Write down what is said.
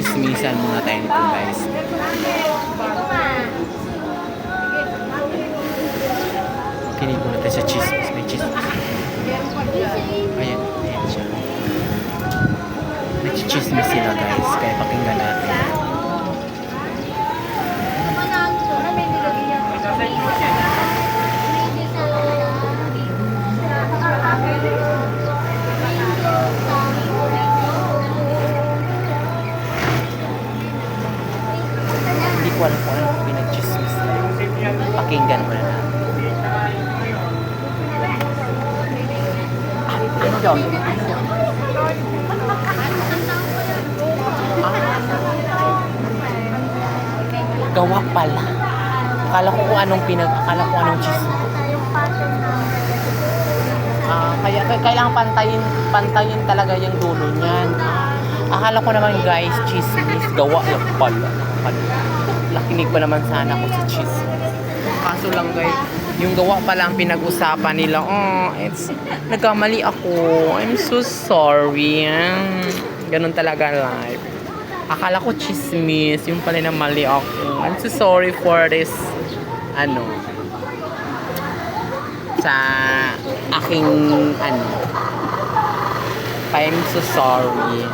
Chismisan muna tayo nito guys. Kinig muna tayo sa chismis. May chismis. Ayan, ayan siya. Nagchichismis sila guys. Kaya pakinggan natin. Ko alam kung ano pinagchismis. Pakinggan muna natin. Ah, ano daw? Gawa pala. Akala ko kung anong pinag... Akala ko anong chismis. Ah, kaya kailangan pantayin pantayin talaga yung dulo niyan. Ah, akala ko naman guys, chismis gawa lang pala. Pala. Nakinig pa naman sana ako sa chismis. Kaso lang guys, yung gawa pala ang pinag-usapan nila. Oh, it's nagkamali ako. I'm so sorry. Ganun talaga life. Akala ko chismis, yung pala na mali ako. I'm so sorry for this ano sa aking ano I'm so sorry